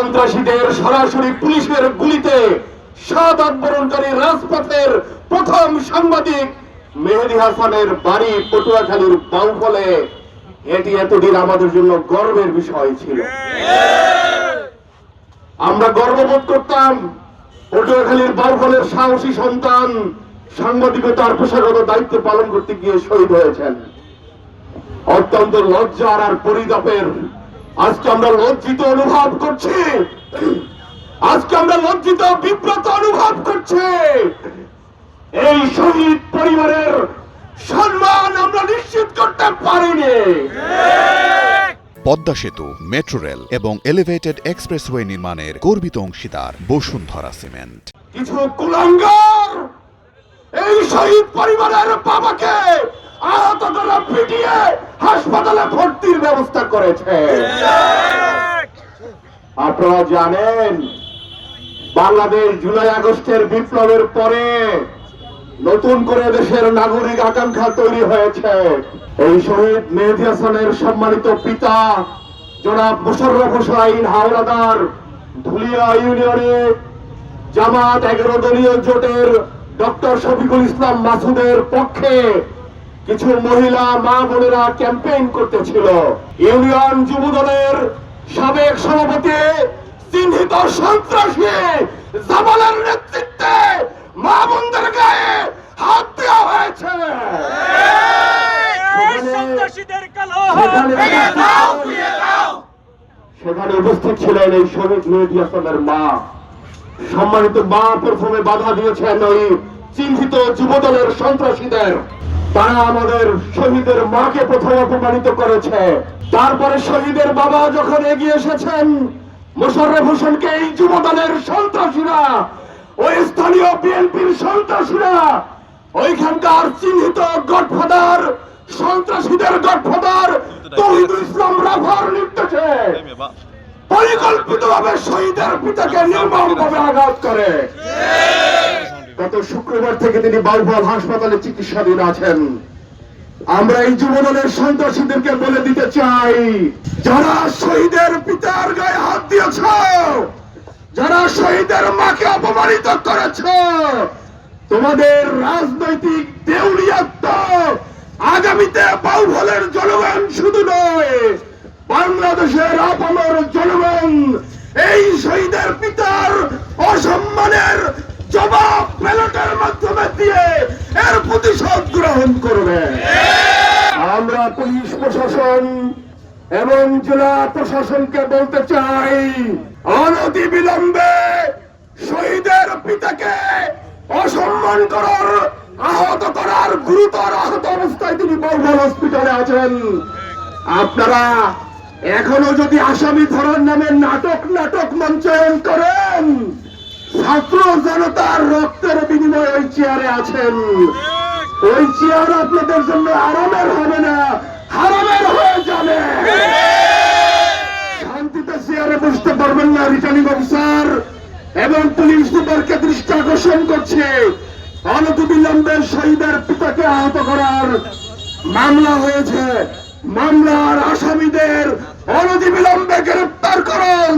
সন্ত্রাসীদের সরাসরি পুলিশের গুলিতে সাত আন্দোলনকারী রাজপথের প্রথম সাংবাদিক মেহেদি হাসানের বাড়ি পটুয়াখালীর বাউফলে। এটি এতদিন আমাদের জন্য গর্বের বিষয় ছিল। আমরা গর্ববোধ করতাম পটুয়াখালীর বাউফলের সাহসী সন্তান সাংবাদিকতার পেশাগত দায়িত্ব পালন করতে গিয়ে শহীদ হয়েছেন। অত্যন্ত লজ্জার আর পরিতাপের আজকে আমরা লজ্জিত অনুভব করছি। আজকে আমরা লজ্জিত বিব্রত অনুভব করছি। এই শহীদ পরিবারের সম্মান আমরা নিশ্চিত করতে পারিনি। পদ্মা সেতু মেট্রো রেল এবং এলিভেটেড এক্সপ্রেসওয়ে নির্মাণের গর্বিত অংশীদার বসুন্ধরা সিমেন্ট। কিছু কুলাঙ্গার এই শহীদ পরিবারের বাবাকে আহত পিটিয়ে হাসপাতালে ভর্তির ব্যবস্থা করেছে। আপনারা জানেন, বাংলাদেশ জুলাই আগস্টের বিপ্লবের পরে নতুন করে দেশের নাগরিক আকাঙ্ক্ষা তৈরি হয়েছে। এই শহীদ মেহেদি হাসানের সম্মানিত পিতা, জনাব মোশাররফ হোসাইন হাওলাদার, ধুলিয়া ইউনিয়নে জামাত এগারো দলীয় জোটের ডক্টর শফিকুল ইসলাম মাসুদের পক্ষে কিছু মহিলা মা বোনেরা ক্যাম্পেইন করতেছিল। ইউনিয়ন যুব দলের সাবেক সভাপতি চিহ্নিত সন্ত্রাসী জামালের নেতৃত্বে মা বোনদের গায়ে হাত দেওয়া হয়েছে। সেখানে উপস্থিত ছিলেন এই শহীদ মেহেদি হাসানের মা। সম্মানিত মা প্রথমে বাধা দিয়েছেন ওই চিহ্নিত যুবদলের সন্ত্রাসীদের। তারা আমাদের শহীদের মাকে প্রথমে অপমানিত করেছে। তারপরে শহীদের বাবা যখন এগিয়ে এসেছেন, মোশাররফ হোসেনকে এই যুবদলের সন্ত্রাসীরা, ওই স্থানীয় বিএনপির সন্ত্রাসীরা, ওইখানকার চিহ্নিত গডফাদার, সন্ত্রাসীদের গডফাদার তৌহিদুল ইসলাম রাফার নির্দেশে পরিকল্পিতভাবে শহীদের পিতাকে নির্মমভাবে আঘাত করে। গত শুক্রবার থেকে তিনি বাউফল হাসপাতালে চিকিৎসাধীন আছেন। আমরা এই যুবদলের সন্ত্রাসীদেরকে বলে দিতে চাই, যারা শহীদের পিতার গায়ে হাত দিয়েছ, যারা শহীদের মাকে অপমানিত করেছ, তোমাদের রাজনৈতিক দেউলিয়াত্ম আগামীতে বাউফলের জনগণ শুধু নয়, বাংলাদেশের আপামর জনগণ, এই শহীদের পিতার অসম্মানের জবাব ব্যালটের মাধ্যমে দিয়ে এর প্রতিশোধ গ্রহণ করবে। আমরা পুলিশ প্রশাসন এবং জেলা প্রশাসনকে বলতে চাই অনতি বিলম্বে শহীদের পিতাকে অসম্মান করার, আহত করার গুরুতর আহত অবস্থায় তিনি বলবল হসপিটালে আছেন। আপনারা এখনও যদি আসামি ধরার নামে নাটক নাটক মঞ্চায়ন করেন ছাত্র জনতার রক্তের বিনিময়ে ওই চেয়ারে আছেন। ওই চেয়ার আপনাদের জন্য আরামের হবে না হারামের হয়ে যাবে। শান্তিতে চেয়ারে বসতে পারবেন না রিটার্নিং অফিসার এবং পুলিশ সুপারকে দৃষ্টি আকর্ষণ করছে। অনতিবিলম্বে শহীদের পিতাকে আহত করার মামলা হয়েছে। মামলার আসামিদের অনতিবিলম্বে গ্রেপ্তার করুন।